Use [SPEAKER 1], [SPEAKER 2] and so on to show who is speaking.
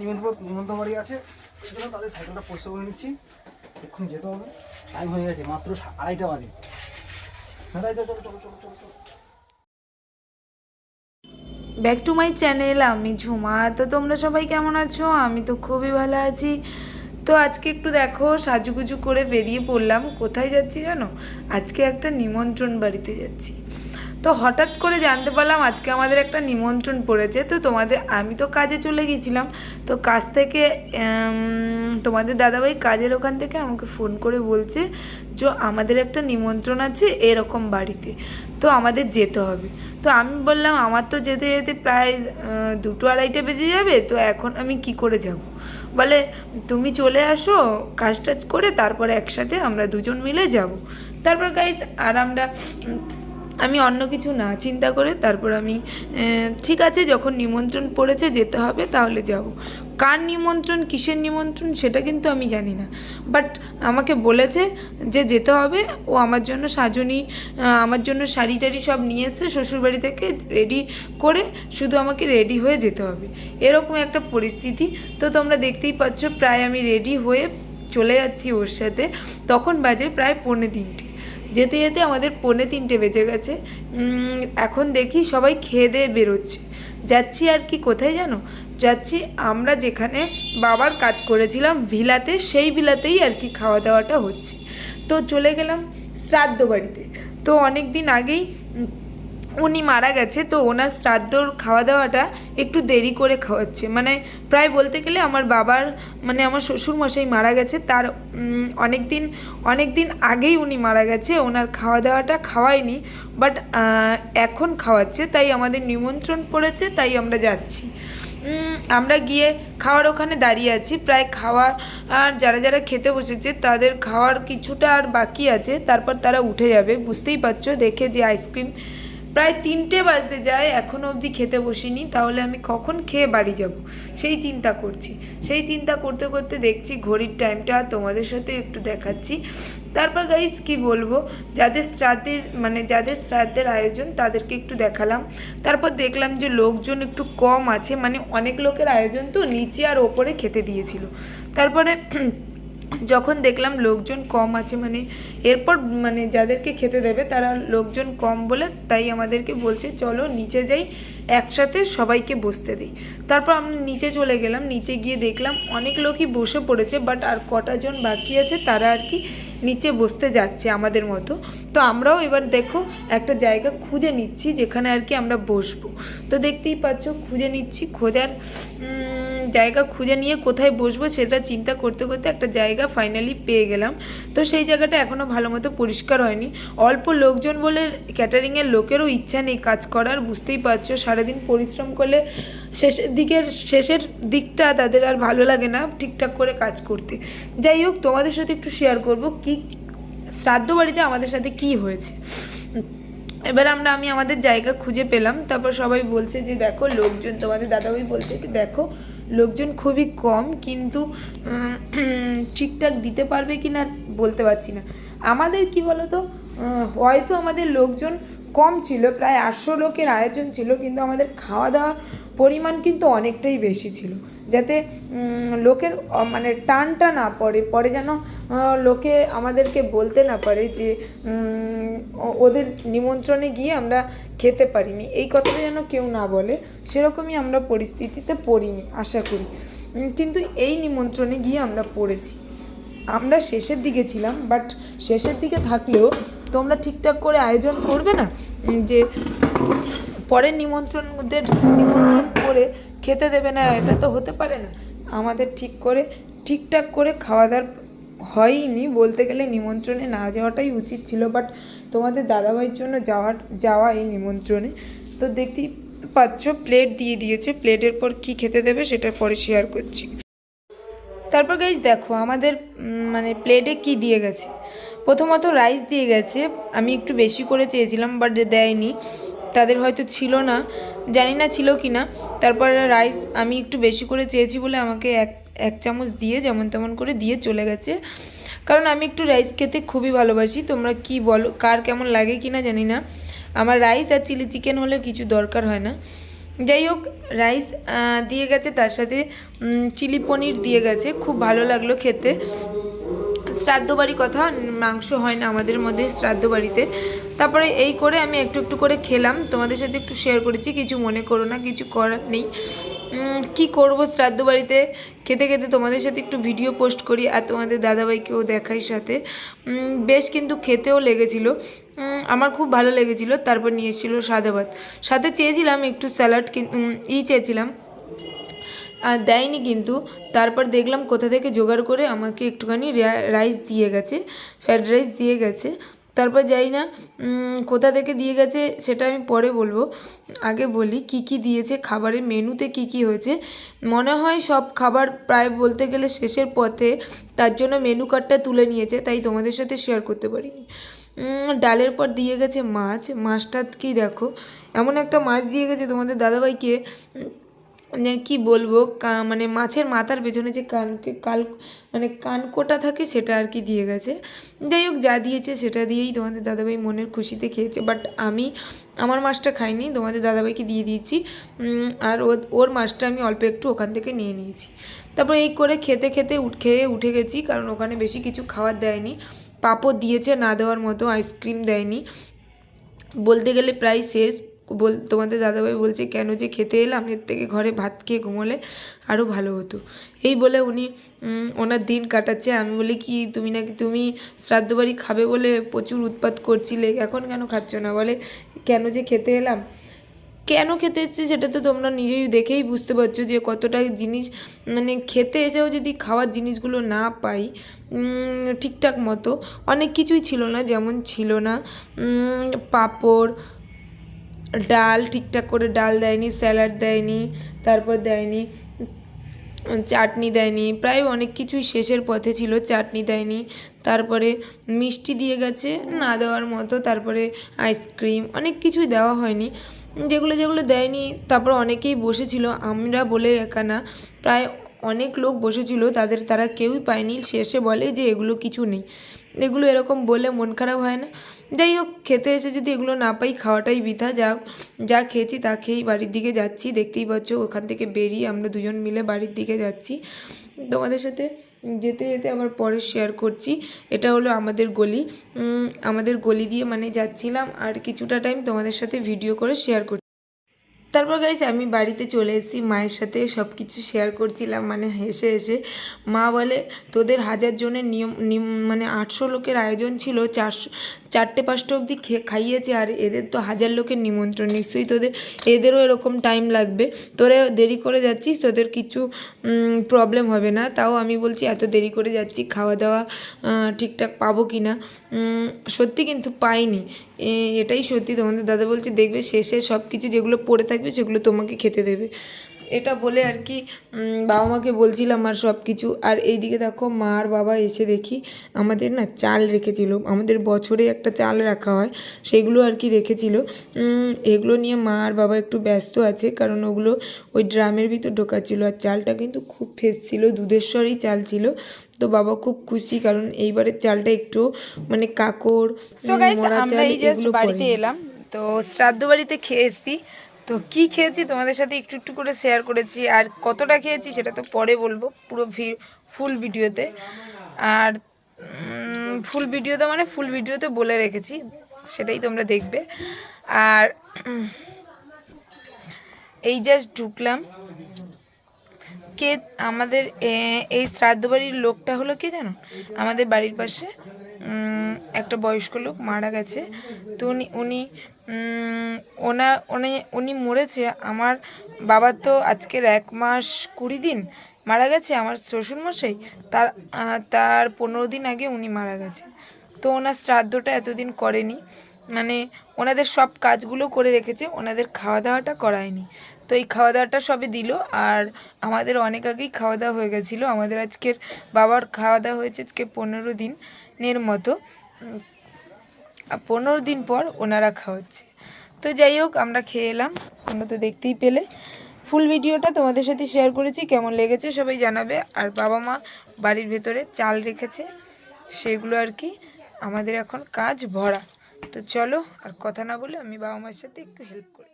[SPEAKER 1] নিমন্ত্রণ বাড়ি আছে। এই জন্য তাদের সাইকেলটা পরিষ্কার করে নিচ্ছি। এক্ষুনি যেতে হবে। টাইম হয়ে গেছে, মাত্র আড়াইটা
[SPEAKER 2] ব্যাক টু মাই চ্যানেল আমি ঝুমা। তো তোমরা সবাই কেমন আছো? আমি তো খুবই ভালো আছি। তো আজকে একটু দেখো, সাজুগুজু করে বেরিয়ে পড়লাম। কোথায় যাচ্ছি জানো? আজকে একটা নিমন্ত্রণ বাড়িতে যাচ্ছি। তো হঠাৎ করে জানতে পারলাম আজকে আমাদের একটা নিমন্ত্রণ পড়েছে, তো তোমাদের, আমি তো কাজে চলে গেছিলাম, তো কাজ থেকে তোমাদের দাদাভাই কাজের ওখান থেকে আমাকে ফোন করে বলছে যে আমাদের একটা নিমন্ত্রণ আছে এরকম বাড়িতে, তো আমাদের যেতে হবে। তো আমি বললাম, আমার তো যেতে যেতে প্রায় দুটো আড়াইটে বেজে যাবে, তো এখন আমি কি করে যাব? বলে, তুমি চলে আসো কাজ টাজ করে তারপরে একসাথে আমরা দুজন মিলে যাব। তারপর গাইজ আর আমরা আমি অন্য কিছু না চিন্তা করে তারপর আমি ঠিক আছে, যখন নিমন্ত্রণ পড়েছে যেতে হবে তাহলে যাব। কার নিমন্ত্রণ, কিসের নিমন্ত্রণ সেটা কিন্তু আমি জানি না। বাট আমাকে বলেছে যে যেতে হবে, ও আমার জন্য সাজনি আমার জন্য শাড়ি টাড়ি সব নিয়ে এসছে শ্বশুরবাড়ি থেকে রেডি করে শুধু আমাকে রেডি হয়ে যেতে হবে। এরকম একটা পরিস্থিতি। তো তোমরা দেখতেই পাচ্ছ, প্রায় আমি রেডি হয়ে চলে যাচ্ছি ওর সাথে। তখন বাজে প্রায় পৌনে তিনটে। যেতে যেতে আমাদের পৌনে তিনটে বেজে গেছে। এখন দেখি সবাই খেয়ে দিয়ে বেরোচ্ছে। যাচ্ছি আর কি কোথায় জানো? যাচ্ছি আমরা যেখানে বাবার কাজ করেছিলাম ভিলাতে, সেই ভিলাতেই আর কি খাওয়া দাওয়াটা হচ্ছে। তো চলে গেলাম শ্রাদ্ধ বাড়িতে। তো অনেক দিন আগেই উনি মারা গেছে, তো ওনার শ্রাদ্ধর খাওয়া দাওয়াটা একটু দেরি করে খাওয়াচ্ছে। মানে প্রায় বলতে গেলে আমার বাবার মানে আমার শ্বশুর মশাই মারা গেছে, তার অনেক দিন অনেক দিন আগেই উনি মারা গেছে, ওনার খাওয়া দাওয়াটা খাওয়ায়নি, বাট এখন খাওয়াচ্ছে, তাই আমাদের নিমন্ত্রণ পড়েছে, তাই আমরা যাচ্ছি। আমরা গিয়ে খাওয়ার ওখানে দাঁড়িয়ে আছি, প্রায় খাওয়া, আর যারা যারা খেতে বসেছে, তাদের খাওয়ার কিছুটা আর বাকি আছে, তারপর তারা উঠে যাবে, বুঝতেই পারছ, দেখে যে আইসক্রিম প্রায় তিনটে বাজতে যায় এখনও অবধি খেতে বসিনি, তাহলে আমি কখন খেয়ে বাড়ি যাব? সেই চিন্তা করছি। সেই চিন্তা করতে করতে দেখছি ঘড়ির টাইমটা তোমাদের সাথে একটু দেখাচ্ছি। তারপর গাইস কি বলব? যাদের শ্রাদ্ধের মানে যাদের শ্রাদ্ধের আয়োজন তাদেরকে একটু দেখালাম। তারপর দেখলাম যে লোকজন একটু কম আছে মানে অনেক লোকের আয়োজন তো নিচে আর ওপরে খেতে দিয়েছিল। তারপরে যখন দেখলাম লোকজন কম আছে মানে এরপর মানে যাদেরকে খেতে দেবে তারা লোকজন কম বলে তাই আমাদেরকে বলছে, চলো নিচে যাই, একসাথে সবাইকে বসতে দিই। তারপর আমরা নিচে চলে গেলাম, নিচে গিয়ে দেখলাম অনেক লোকই বসে পড়েছে বাট আর কটা জন বাকি আছে তারা আর কি নিচে বসতে যাচ্ছে আমাদের মতো। তো আমরাও এবার দেখো একটা জায়গা খুঁজে নিচ্ছি যেখানে আর কি আমরা বসবো। তো দেখতেই পাচ্ছ, খুঁজে নিচ্ছি, খোঁজার জায়গা খুঁজে নিয়ে কোথায় বসবো সেটা চিন্তা করতে করতে একটা জায়গা ফাইনালি পেয়ে গেলাম। তো সেই জায়গাটা এখনও ভালো মতো পরিষ্কার হয়নি। অল্প লোকজন বলে ক্যাটারিংয়ের লোকেরও ইচ্ছা নেই কাজ করার, বুঝতেই পারছ। সারাদিন পরিশ্রম করলে শেষের দিকের, শেষের দিকটা তাদের আর ভালো লাগে না ঠিকঠাক করে কাজ করতে। যাই হোক, তোমাদের সাথে একটু শেয়ার করব কি শ্রাদ্ধ বাড়িতে আমাদের সাথে কি হয়েছে। এবার আমরা, আমি আমাদের জায়গা খুঁজে পেলাম। তারপর সবাই বলছে যে, দেখো, লোকজন তোমাদের দাদাভাই বলছে কি দেখো লোকজন খুবই কম কিন্তু ঠিকঠাক দিতে পারবে কি না বলতে পারছি না। আমাদের কি বলো আহ, হয়তো আমাদের লোকজন কম ছিল, প্রায় আটশো লোকের আয়োজন ছিল, কিন্তু আমাদের খাওয়া দাওয়ার পরিমাণ কিন্তু অনেকটাই বেশি ছিল। যাতে লোকের মানে টানটা না পড়ে, পরে যেন লোকে আমাদেরকে বলতে না পারে যে ওদের নিমন্ত্রণে গিয়ে আমরা খেতে পারিনি। এই কথাটা যেন কেউ না বলে, সেরকমই আমরা পরিস্থিতিতে পড়িনি, আশা করি। কিন্তু এই নিমন্ত্রণে গিয়ে আমরা পড়েছি। আমরা শেষের দিকে ছিলাম, বাট শেষের দিকে থাকলেও তোমরা ঠিকঠাক করে আয়োজন করবে না? যে পরের নিমন্ত্রণদের নিমন্ত্রণ করে খেতে দেবে না, এটা তো হতে পারে না। আমাদের ঠিক করে, ঠিকঠাক করে খাওয়া দাওয়ার হয়নি বলতে গেলে নিমন্ত্রণে না যাওয়াটাই উচিত ছিল বাট তোমাদের দাদাভাইয়ের জন্য যাওয়ার যাওয়া এই নিমন্ত্রণে। তো দেখতেই পাচ্ছ প্লেট দিয়ে দিয়েছে প্লেটের পর কি খেতে দেবে সেটা পরে শেয়ার করছি। তারপর গাইজ দেখো, আমাদের মানে প্লেটে কি দিয়ে গেছে? প্রথমত রাইস দিয়ে গেছে। আমি একটু বেশি করে চেয়েছিলাম বাট দেয়নি। তাদের হয়তো ছিল না। জানি না ছিল কি না তারপরে রাইস আমি একটু বেশি করে চেয়েছি বলে আমাকে এক এক চামচ দিয়ে, যেমন তেমন করে দিয়ে চলে গেছে। কারণ আমি একটু রাইস খেতে খুবই ভালোবাসি। তোমরা কি বলো, কার কেমন লাগে কি না জানি না। আমার রাইস আর চিলি চিকেন হলে কিছু দরকার হয় না। যাই হোক রাইস দিয়ে গেছে। তার সাথে চিলি পনির দিয়ে গেছে। খুব ভালো লাগল খেতে। শ্রাদ্ধ বাড়ি কথা, মাংস হয় না আমাদের মধ্যে শ্রাদ্ধ বাড়িতে তারপরে এই করে আমি একটু একটু করে খেলাম। তোমাদের সাথে একটু শেয়ার করেছি, কিছু মনে করো না, কিছু করার নেই। কি করব শ্রাদ্ধ বাড়িতে খেতে খেতে তোমাদের সাথে একটু ভিডিও পোস্ট করি আর তোমাদের দাদাভাইকেও দেখাই সাথে। বেশ কিন্তু খেতেও লেগেছিল। আমার খুব ভালো লেগেছিল, তারপর নিয়ে এসেছিল সাদা ভাত সাথে চেয়েছিলাম একটু স্যালাড ই চেয়েছিলাম। দেয়নি কিন্তু। তারপর দেখলাম কোথা থেকে জোগাড় করে আমাকে একটুখানি রাইস দিয়ে গেছে ফ্রায়েড রাইস দিয়ে গেছে। তারপর যাই না কোথা থেকে দিয়ে গেছে সেটা আমি পরে বলব। আগে বলি কি কি দিয়েছে, খাবারের মেনুতে কি কি হয়েছে। মনে হয় সব খাবার প্রায় বলতে গেলে শেষের পথে তার জন্য মেনু কার্ডটা তুলে নিয়েছে, তাই তোমাদের সাথে শেয়ার করতে পারিনি। ডালের পর দিয়ে গেছে মাছ। মাছটা কি দেখো, এমন একটা মাছ দিয়ে গেছে তোমাদের দাদাভাইকে। কি বলব মানে মাছের মাথার পেছনে যে কানকে, কাল মানে কানকোটা থাকে সেটা আর কি দিয়ে গেছে। যাই হোক, যা দিয়েছে সেটা দিয়েই তোমাদের দাদাভাই মনের খুশিতে খেয়েছে। বাট আমি, আমার মাছটা খাইনি, তোমাদের দাদাভাইকে দিয়ে দিয়েছি। আর ওর মাছটা আমি অল্প একটু ওখান থেকে নিয়ে নিয়েছি। তারপর এই করে খেতে খেতে খেয়ে উঠে গেছি, কারণ ওখানে বেশি কিছু খাবার দেয়নি। পাঁপড় দিয়েছে না দেওয়ার মতো আইসক্রিম দেয়নি। বলতে গেলে প্রায় শেষ। বল, তোমাদের দাদাভাই বলছে, কেন যে খেতে এলাম? এর থেকে ঘরে ভাত খেয়ে ঘুমোলে আরও ভালো হতো। এই বলে উনি ওনার দিন কাটাচ্ছে। আমি বলি, কি তুমি নাকি, তুমি শ্রাদ্ধ বাড়ি খাবে বলে প্রচুর উৎপাত করছিলে? এখন কেন খাচ্ছ না? বলে, কেন যে খেতে এলাম? কেন খেতে এসেছি সেটা তো তোমরা নিজেই দেখেই বুঝতে পারছ যে কতটা জিনিস মানে খেতে এসেও যদি খাওয়ার জিনিসগুলো না পাই ঠিকঠাক মতো অনেক কিছুই ছিল না, যেমন ছিল না পাঁপড় ডাল ঠিকঠাক করে ডাল দেয়নি, স্যালাড দেয়নি, তারপর দেয়নি, চাটনি দেয়নি, প্রায় অনেক কিছুই শেষের পথে ছিল, চাটনি দেয়নি, তারপরে মিষ্টি দিয়ে গেছে, না দেওয়ার মতো, তারপরে আইসক্রিম, অনেক কিছুই দেওয়া হয়নি, যেগুলো যেগুলো দেয়নি, তারপর অনেকেই বসেছিল, আমরা বলে একা না, প্রায় অনেক লোক বসেছিল, তাদের তারা কেউই পায়নি, শেষে বলে যে এগুলো কিছু নেই, এগুলো এরকম বলে মন খারাপ হয় না যাই হোক, খেতে এসে যদি এগুলো না পাই, খাওয়াটাই বৃথা। যা যা খেয়েছি তা খেয়েই বাড়ির দিকে যাচ্ছি। দেখতেই পাচ্ছ, ওখান থেকে বেরিয়ে আমরা দুজন মিলে বাড়ির দিকে যাচ্ছি। তোমাদের সাথে যেতে যেতে আবার পরে শেয়ার করছি। এটা হলো আমাদের গলি। আমাদের গলি দিয়ে মানে যাচ্ছিলাম আর কিছুটা টাইম তোমাদের সাথে ভিডিও করে শেয়ার করছি তারপর গাইজ আমি বাড়িতে চলে এসেছি। মায়ের সাথে সব কিছু শেয়ার করছিলাম। মানে হেসে হেসে মা বলে, তোদের হাজার জনের নিয়ম মানে আটশো লোকের আয়োজন ছিল, চারশো চারটে, পাঁচটা অবধি খাইয়েছে আর এদের তো হাজার লোকের নিমন্ত্রণ, নিশ্চয়ই তোদের, এদেরও এরকম টাইম লাগবে। তোরা দেরি করে যাচ্ছিস, তোদের কিছু প্রবলেম হবে না। তাও আমি বলছি, এত দেরি করে যাচ্ছি, খাওয়া দাওয়া ঠিকঠাক পাবো কি না সত্যি কিন্তু পাইনি। এটাই সত্যি তোমাদের দাদা বলছে, দেখবে শেষে সব কিছু যেগুলো পড়ে থাকবে, সেগুলো তোমাকে খেতে দেবে। এটা বলে আর কি বাবা মাকে বলছিলাম আর সব কিছু। আর এইদিকে দেখো মা আর বাবা এসে দেখি আমাদের না চাল রেখেছিল। আমাদের বছরে একটা চাল রাখা হয় সেগুলো আর কি রেখেছিল। উম, এগুলো নিয়ে মা আর বাবা একটু ব্যস্ত আছে কারণ ওগুলো ওই ড্রামের ভিতর ঢোকাচ্ছিল। আর চালটা কিন্তু খুব ফ্রেশ ছিল দুধের চাল ছিল। তো বাবা খুব খুশি কারণ এইবারের চালটা একটু মানে মরা চাল এগুলো
[SPEAKER 3] বাড়িতে এলাম। তো শ্রাদ্ধ বাড়িতে খেয়ে এসেছি। তো কি খেয়েছি তোমাদের সাথে একটু একটু করে শেয়ার করেছি, আর কতটা খেয়েছি সেটা তো পরে বলব, পুরো ফুল ভিডিওতে আর ফুল ভিডিওতে মানে ফুল ভিডিওতে বলে রেখেছি, সেটাই তোমরা দেখবে। আর এই জাস্ট ঢুকলাম। কে, আমাদের এই শ্রাদ্ধ বাড়ির লোকটা হলো কে জানো? আমাদের বাড়ির পাশে একটা বয়স্ক লোক মারা গেছে। তো উনি উনি ওনা উনি উনি মরেছে। আমার বাবার তো আজকের এক মাস কুড়ি দিন মারা গেছে। আমার শ্বশুরমশাই তার তার পনেরো দিন আগে উনি মারা গেছে। তো ওনার শ্রাদ্ধটা এতদিন করেনি। মানে ওনাদের সব কাজগুলো করে রেখেছে। ওনাদের খাওয়া দাওয়াটা করায়নি। তো এই খাওয়া দাওয়াটা সবে দিল। আর আমাদের অনেক আগেই খাওয়া দাওয়া হয়ে গেছিল। আমাদের আজকের বাবার খাওয়া দাওয়া হয়েছে আজকে পনেরো দিনের মতো। পনেরো দিন পর ওনারা খাওয়াচ্ছে। তো যাই হোক, আমরা খেয়ে এলাম। তোমরা তো দেখতেই পেলে। ফুল ভিডিওটা তোমাদের সাথে শেয়ার করেছি, কেমন লেগেছে সবাই জানাবে। আর বাবা মা বাড়ির ভেতরে চাল রেখেছে, সেগুলো আর কি আমাদের এখন কাজ ভরা। তো চলো, আর কথা না বলে আমি বাবা মার সাথে একটু হেল্প করি।